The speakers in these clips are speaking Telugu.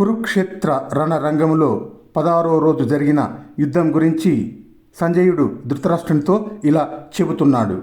కురుక్షేత్ర రణరంగంలో పదహారో రోజు జరిగిన యుద్ధం గురించి సంజయుడు ధృతరాష్ట్రునితో ఇలా చెబుతున్నాడు.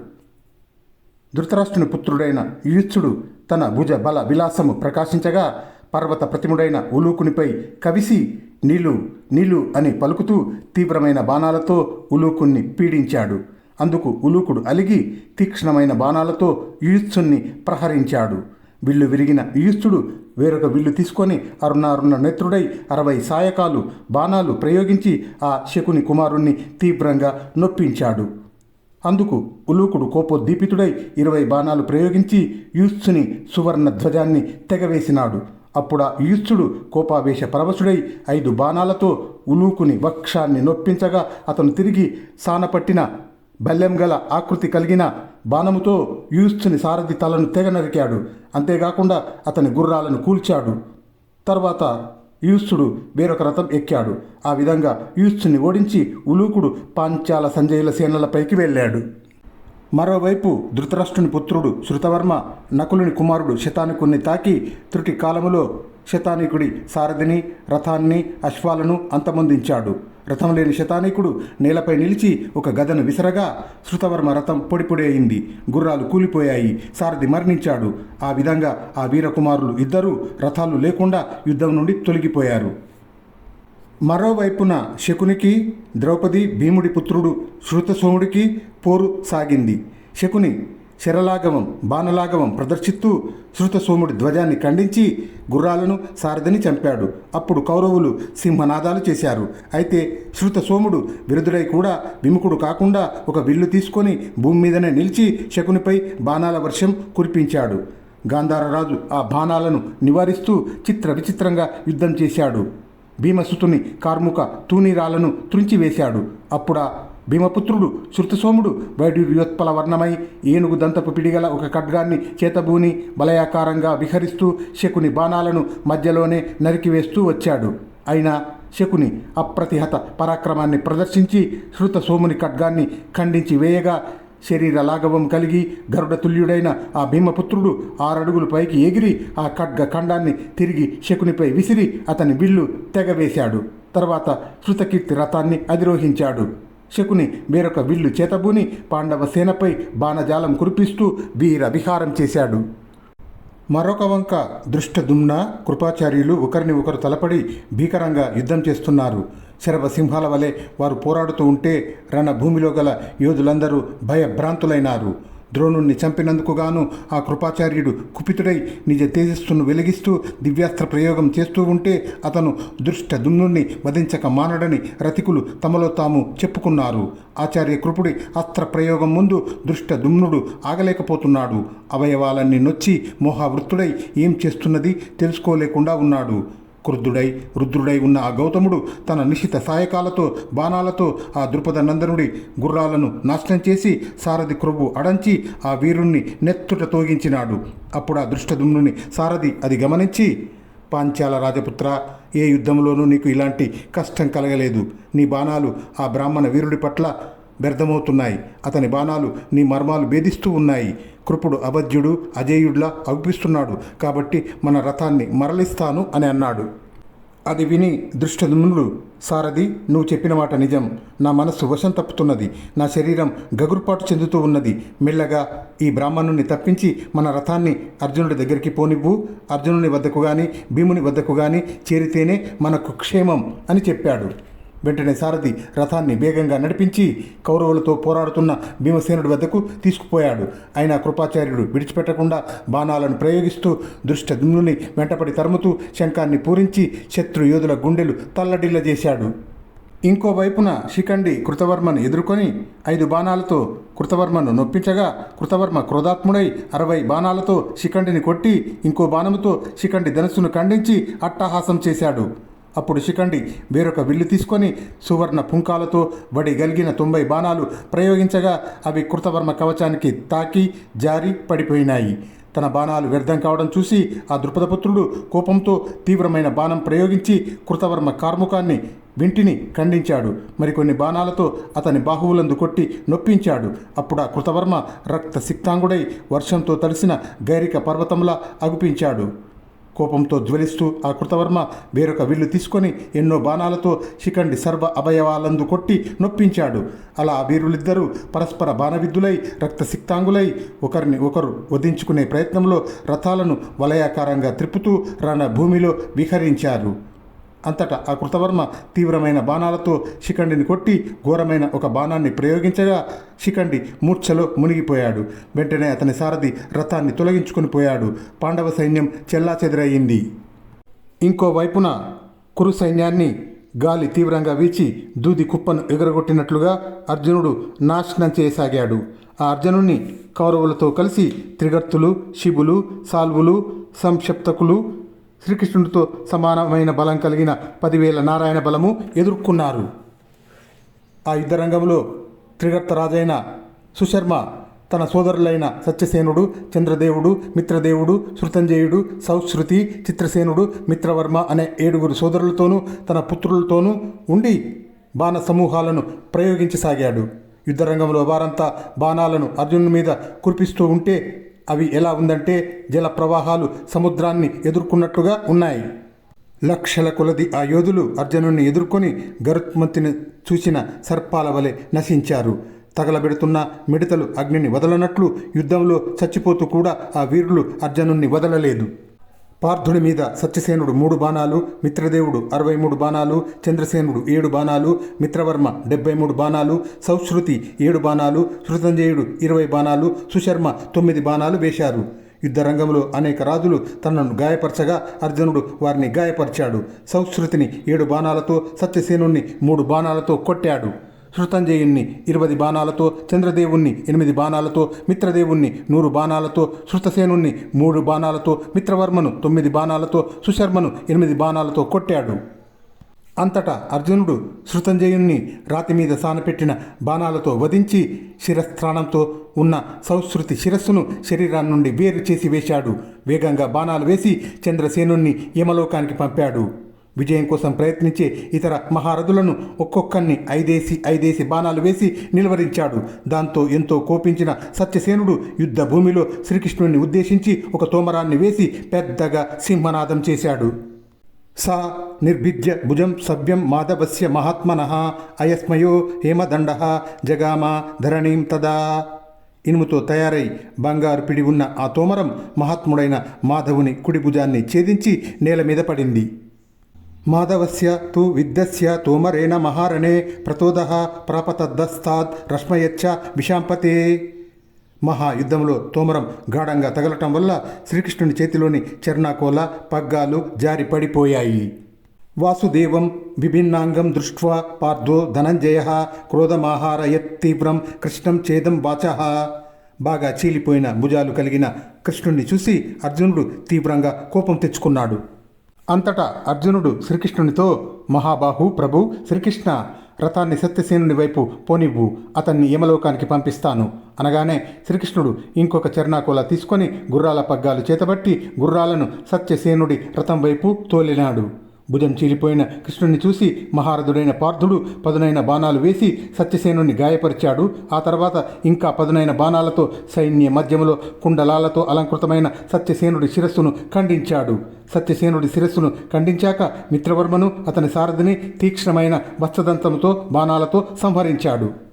ధృతరాష్ట్రుని పుత్రుడైన యుయుత్సుడు తన భుజ బల విలాసము ప్రకాశించగా పర్వత ప్రతిముడైన ఉలూకునిపై కవిసి నీలు నీలు అని పలుకుతూ తీవ్రమైన బాణాలతో ఉలూకుణ్ణి పీడించాడు. అందుకు ఉలూకుడు అలిగి తీక్ష్ణమైన బాణాలతో యుయుత్సుణ్ణి ప్రహరించాడు. విల్లు విరిగిన యుయుత్సుడు వేరొక విల్లు తీసుకొని అరుణారుణ నేత్రుడై అరవై సాయకాలు బాణాలు ప్రయోగించి ఆ శకుని కుమారుణ్ణి తీవ్రంగా నొప్పించాడు. అందుకు ఉలూకుడు కోపోద్దీపితుడై ఇరవై బాణాలు ప్రయోగించి యూత్సుని సువర్ణ ధ్వజాన్ని తెగవేసినాడు. అప్పుడా యూత్సుడు కోపావేశ పరవశుడై ఐదు బాణాలతో ఉలూకుని వక్షాన్ని నొప్పించగా అతను తిరిగి సానపట్టిన బల్లెం గల ఆకృతి కలిగిన బాణముతో యూత్సుని సారథి తలను తెగ నరికాడు. అంతేకాకుండా అతని గుర్రాలను కూల్చాడు. తర్వాత యూత్సుడు వేరొక రథం ఎక్కాడు. ఆ విధంగా యూత్సుని ఓడించి ఉలూకుడు పాంచాల సంజయుల సేనలపైకి వెళ్ళాడు. మరోవైపు ధృతరాష్ట్రుని పుత్రుడు శృతవర్మ నకులుని కుమారుడు శతానికుణ్ణి తాకి త్రుటి కాలములో శతానికుడి సారథిని రథాన్ని అశ్వాలను అంతమొందించాడు. రథం లేని శతానికుడు నేలపై నిలిచి ఒక గదను విసరగా శృతవర్మ రథం పొడిపొడి అయింది. గుర్రాలు కూలిపోయాయి. సారథి మరణించాడు. ఆ విధంగా ఆ వీరకుమారులు ఇద్దరూ రథాలు లేకుండా యుద్ధం నుండి తొలగిపోయారు. మరోవైపున శకునికి ద్రౌపది భీముడి పుత్రుడు శృతసోముడికి పోరు సాగింది. శకుని శరలాగవం బాణలాగవం ప్రదర్శిస్తూ శృతసోముడి ధ్వజాన్ని ఖండించి గుర్రాలను సారథిని చంపాడు. అప్పుడు కౌరవులు సింహనాదాలు చేశారు. అయితే శృతసోముడు విరుదుడై కూడా విముఖుడు కాకుండా ఒక విల్లు తీసుకొని భూమి మీదనే నిలిచి శకునిపై బాణాల వర్షం కురిపించాడు. గాంధారరాజు ఆ బాణాలను నివారిస్తూ చిత్ర విచిత్రంగా యుద్ధం చేశాడు. భీమసుతుని కార్ముక తూనీరాలను త్రుంచివేశాడు. అప్పుడా భీమపుత్రుడు శృతసోముడు వైడ్యుత్పల వర్ణమై ఏనుగు దంతపు పిడిగల ఒక ఖడ్గాన్ని చేతబూని బలయాకారంగా విహరిస్తూ శకుని బాణాలను మధ్యలోనే నరికివేస్తూ వచ్చాడు. అయినా శకుని అప్రతిహత పరాక్రమాన్ని ప్రదర్శించి శృతసోముని ఖడ్గాన్ని ఖండించి వేయగా శరీర లాఘవం కలిగి గరుడతుల్యుడైన ఆ భీమపుత్రుడు ఆరడుగులు పైకి ఎగిరి ఆ ఖడ్గ ఖండాన్ని తిరిగి శకునిపై విసిరి అతని విల్లు తెగవేశాడు. తర్వాత శృతకీర్తి రథాన్ని అధిరోహించాడు. శకుని వేరొక విల్లు చేతబూని పాండవ సేనపై బాణజాలం కురిపిస్తూ వీర విహారం చేశాడు. మరొక వంక దృష్టదుమ్న కృపాచార్యులు ఒకరిని ఒకరు తలపడి భీకరంగా యుద్ధం చేస్తున్నారు. శరభసింహాల వలె వారు పోరాడుతూ ఉంటే రణభూమిలో గల యోధులందరూ భయభ్రాంతులైనారు. ద్రోణుణ్ణి చంపినందుకు గాను ఆ కృపాచార్యుడు కుపితుడై నిజ తేజస్సును వెలిగిస్తూ దివ్యాస్త్ర ప్రయోగం చేస్తూ ఉంటే అతను దుష్ట దుమ్నుణ్ణి వధించక మానడని రతికులు తమలో తాము చెప్పుకున్నారు. ఆచార్య కృపుడి అస్త్ర ప్రయోగం ముందు దుష్ట దుమ్నుడు ఆగలేకపోతున్నాడు. అవయవాలన్నీ నొచ్చి మోహావృత్తుడై ఏం చేస్తున్నది తెలుసుకోలేకుండా ఉన్నాడు. క్రుద్ధుడై రుద్రుడై ఉన్న ఆ గౌతముడు తన నిశిత సాయకాలతో బాణాలతో ఆ ద్రుపద నందనుడి గుర్రాలను నాశనం చేసి సారథి క్రొవ్వు అడంచి ఆ వీరుణ్ణి నెత్తుట తోగించినాడు అప్పుడు ఆ దృష్టదుమ్నుని సారథి అది గమనించి పాంచాల రాజపుత్ర ఏ యుద్ధంలోనూ నీకు ఇలాంటి కష్టం కలగలేదు. నీ బాణాలు ఆ బ్రాహ్మణ వీరుడి పట్ల వ్యర్థమవుతున్నాయి. అతని బాణాలు నీ మర్మాలు భేదిస్తూ ఉన్నాయి. కృపుడు అభద్యుడు అజేయుడిలా అగుపిస్తున్నాడు కాబట్టి మన రథాన్ని మరలిస్తాను అని అన్నాడు. అది విని దృష్టదుమ్నుడు సారథి నువ్వు చెప్పిన మాట నిజం. నా మనస్సు వశం తప్పుతున్నది. నా శరీరం గగురుపాటు చెందుతూ ఉన్నది. మెల్లగా ఈ బ్రాహ్మణుని తప్పించి మన రథాన్ని అర్జునుడి దగ్గరికి పోనివ్వు. అర్జునుని వద్దకు కానీ భీముని వద్దకు కానీ చేరితేనే మనకు క్షేమం అని చెప్పాడు. వెంటనే సారథి రథాన్ని వేగంగా నడిపించి కౌరవులతో పోరాడుతున్న భీమసేనుడి వద్దకు తీసుకుపోయాడు. అయినా కృపాచార్యుడు విడిచిపెట్టకుండా బాణాలను ప్రయోగిస్తూ దృష్ట వెంటపడి తరుముతూ శంఖాన్ని పూరించి శత్రు యోధుల గుండెలు తల్లడిల్ల చేశాడు. ఇంకోవైపున శిఖండి కృతవర్మను ఎదుర్కొని ఐదు బాణాలతో కృతవర్మను నొప్పించగా కృతవర్మ క్రోధాత్ముడై అరవై బాణాలతో శిఖండిని కొట్టి ఇంకో బాణముతో శిఖండి ధనస్సును ఖండించి అట్టహాసం చేశాడు. అప్పుడు శిఖండి వేరొక విల్లు తీసుకొని సువర్ణ పుంకాలతో వడి గలిగిన తొంభై బాణాలు ప్రయోగించగా అవి కృతవర్మ కవచానికి తాకి జారి పడిపోయినాయి. తన బాణాలు వ్యర్థం కావడం చూసి ఆ దృపదపుత్రుడు కోపంతో తీవ్రమైన బాణం ప్రయోగించి కృతవర్మ కార్ముకాన్ని వింటిని ఖండించాడు. మరికొన్ని బాణాలతో అతని బాహువులందు కొట్టి నొప్పించాడు. అప్పుడు ఆ కృతవర్మ రక్త సిక్తాంగుడై వర్షంతో తడిసిన గైరిక పర్వతంలా అగుపించాడు. కోపంతో జ్వలిస్తూ ఆ కృతవర్మ వేరొక విల్లు తీసుకొని ఎన్నో బాణాలతో శిఖండి సర్వ అవయవాలందు కొట్టి నొప్పించాడు. అలా వీరులిద్దరూ పరస్పర బాణవిద్దులై రక్తసిక్తాంగులై ఒకరిని ఒకరు వధించుకునే ప్రయత్నంలో రథాలను వలయాకారంగా త్రిప్పుతూ రణ భూమిలో విహరించారు. అంతటా ఆ కృతవర్మ తీవ్రమైన బాణాలతో శిఖండిని కొట్టి ఘోరమైన ఒక బాణాన్ని ప్రయోగించగా శిఖండి మూర్ఛలో మునిగిపోయాడు. వెంటనే అతని సారథి రథాన్ని తొలగించుకొని పోయాడు. పాండవ సైన్యం చెల్లాచెదరయింది ఇంకోవైపున కురు సైన్యాన్ని గాలి తీవ్రంగా వీచి దూది కుప్పను ఎగరగొట్టినట్లుగా అర్జునుడు నాశనం చేయసాగాడు. ఆ అర్జునుడిని కౌరవులతో కలిసి త్రిగర్తులు శిబులు సాల్వులు సంక్షప్తకులు శ్రీకృష్ణుడితో సమానమైన బలం కలిగిన పదివేల నారాయణ బలము ఎదుర్కొన్నారు. ఆ యుద్ధరంగంలో త్రిగర్త రాజైన సుశర్మ తన సోదరులైన సత్యసేనుడు చంద్రదేవుడు మిత్రదేవుడు శృతంజయుడు సౌశ్రుతి చిత్రసేనుడు మిత్రవర్మ అనే ఏడుగురు సోదరులతోనూ తన పుత్రులతోనూ ఉండి బాణ సమూహాలను ప్రయోగించసాగాడు. యుద్ధరంగంలో వారంతా బాణాలను అర్జునుడి మీద కురిపిస్తూ ఉంటే అవి ఎలా ఉందంటే జల ప్రవాహాలు సముద్రాన్ని ఎదుర్కొన్నట్లుగా ఉన్నాయి. లక్షల కొలది ఆ యోధులు అర్జునుడిని ఎదుర్కొని గరుత్మంతిని చూసిన సర్పాల వలె నశించారు. తగలబెడుతున్న మిడతలు అగ్నిని వదలనట్లు యుద్ధంలో చచ్చిపోతూ కూడా ఆ వీరులు అర్జునుణ్ణి వదలలేదు. పార్థుడి మీద సత్యసేనుడు మూడు బాణాలు మిత్రదేవుడు అరవై మూడు బాణాలు చంద్రసేనుడు ఏడు బాణాలు మిత్రవర్మ డెబ్బై మూడు బాణాలు సౌశ్రుతి ఏడు బాణాలు శృతంజయుడు ఇరవై బాణాలు సుశర్మ తొమ్మిది బాణాలు వేశారు. యుద్ధరంగంలో అనేక రాజులు తనను గాయపరచగా అర్జునుడు వారిని గాయపరిచాడు. సౌశ్రుతిని ఏడు బాణాలతో సత్యసేనుణ్ణి మూడు బాణాలతో కొట్టాడు. శృతంజయుణ్ణి ఇరవై బాణాలతో చంద్రదేవుణ్ణి ఎనిమిది బాణాలతో మిత్రదేవుణ్ణి నూరు బాణాలతో శృతసేనుణ్ణి మూడు బాణాలతో మిత్రవర్మను తొమ్మిది బాణాలతో సుశర్మను ఎనిమిది బాణాలతో కొట్టాడు. అంతటా అర్జునుడు శృతంజయుణ్ణి రాతి మీద సానపెట్టిన బాణాలతో వధించి శిరస్త్రాణంతో ఉన్న సంశృతి శిరస్సును శరీరాన్ని నుండి వేరు చేసి వేశాడు. వేగంగా బాణాలు వేసి చంద్రసేనుణ్ణి యమలోకానికి పంపాడు. విజయం కోసం ప్రయత్నించే ఇతర మహారథులను ఒక్కొక్కరిని ఐదేసి ఐదేసి బాణాలు వేసి నిలువరించాడు. దాంతో ఎంతో కోపించిన సత్యసేనుడు యుద్ధ భూమిలో శ్రీకృష్ణుడిని ఉద్దేశించి ఒక తోమరాన్ని వేసి పెద్దగా సింహనాదం చేశాడు. సా నిర్భిద్య భుజం సవ్యం మాధవస్య మహాత్మన అయస్మయో హేమదండ జగామ ధరణీం తదా. ఇనుముతో తయారై బంగారు పిడి ఉన్న ఆ తోమరం మహాత్ముడైన మాధవుని కుడి భుజాన్ని ఛేదించి నేల మీద పడింది. మాధవస్య తు విద్యస్య తోమరేణ మహారణే ప్రతోద ప్రాపతద్దస్తాద్ రశ్మయచ్చ విషాంపతే మహాయుద్ధంలో తోమరం గాఢంగా తగలటం వల్ల శ్రీకృష్ణుని చేతిలోని చర్నాకోల పగ్గాలు జారి పడిపోయాయి. వాసుదేవం విభిన్నాంగం దృష్ట్వా పార్థో ధనంజయ క్రోధమాహారయత్ తీవ్రం కృష్ణం చేదం వాచ. బాగా చీలిపోయిన భుజాలు కలిగిన కృష్ణుణ్ణి చూసి అర్జునుడు తీవ్రంగా కోపం తెచ్చుకున్నాడు. అంతటా అర్జునుడు శ్రీకృష్ణునితో మహాబాహు ప్రభు శ్రీకృష్ణ రథాన్ని సత్యసేనుని వైపు పోనివ్వు అతన్ని యమలోకానికి పంపిస్తాను. అనగానే శ్రీకృష్ణుడు ఇంకొక చరణాకోల తీసుకొని గుర్రాల పగ్గాలు చేతబట్టి గుర్రాలను సత్యసేనుడి రథం వైపు తోలినాడు. భుజం చీలిపోయిన కృష్ణుని చూసి మహారథుడైన పార్థుడు పదునైన బాణాలు వేసి సత్యసేనుని గాయపరిచాడు. ఆ తర్వాత ఇంకా పదునైన బాణాలతో సైన్య మధ్యములో కుండలాలతో అలంకృతమైన సత్యసేనుడి శిరస్సును ఖండించాడు. సత్యసేనుడి శిరస్సును ఖండించాక మిత్రవర్మను అతని సారథిని తీక్ష్ణమైన వత్సదంతంతో బాణాలతో సంహరించాడు.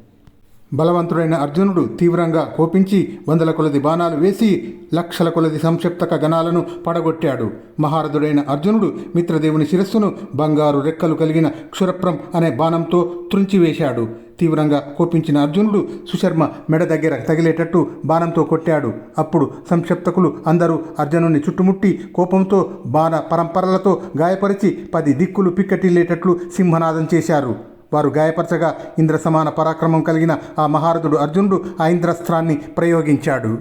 బలవంతుడైన అర్జునుడు తీవ్రంగా కోపించి వందల కొలది బాణాలు వేసి లక్షల కొలది సంక్షిప్తక గణాలను పడగొట్టాడు. మహారథుడైన అర్జునుడు మిత్రదేవుని శిరస్సును బంగారు రెక్కలు కలిగిన క్షురప్రం అనే బాణంతో త్రుంచివేశాడు. తీవ్రంగా కోపించిన అర్జునుడు సుశర్మ మెడ దగ్గర తగిలేటట్టు బాణంతో కొట్టాడు. అప్పుడు సంక్షిప్తకులు అందరూ అర్జునుని చుట్టుముట్టి కోపంతో బాణ పరంపరలతో గాయపరిచి పది దిక్కులు పిక్కటిల్లేటట్లు సింహనాదం చేశారు. వారు గాయపరచగా ఇంద్ర సమాన పరాక్రమం కలిగిన ఆ మహారథుడు అర్జునుడు ఆ ఇంద్రాస్త్రాన్ని ప్రయోగించాడు.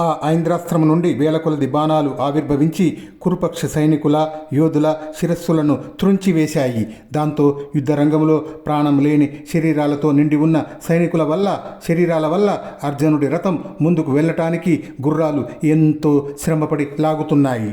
ఆ ఐంద్రాస్త్రం నుండి వేల కొలది బాణాలు ఆవిర్భవించి కురుపక్ష సైనికుల యోధుల శిరస్సులను త్రుంచివేశాయి దాంతో యుద్ధరంగంలో ప్రాణం లేని శరీరాలతో నిండి ఉన్న సైనికుల వల్ల శరీరాల వల్ల అర్జునుడి రథం ముందుకు వెళ్ళటానికి గుర్రాలు ఎంతో శ్రమపడి లాగుతున్నాయి.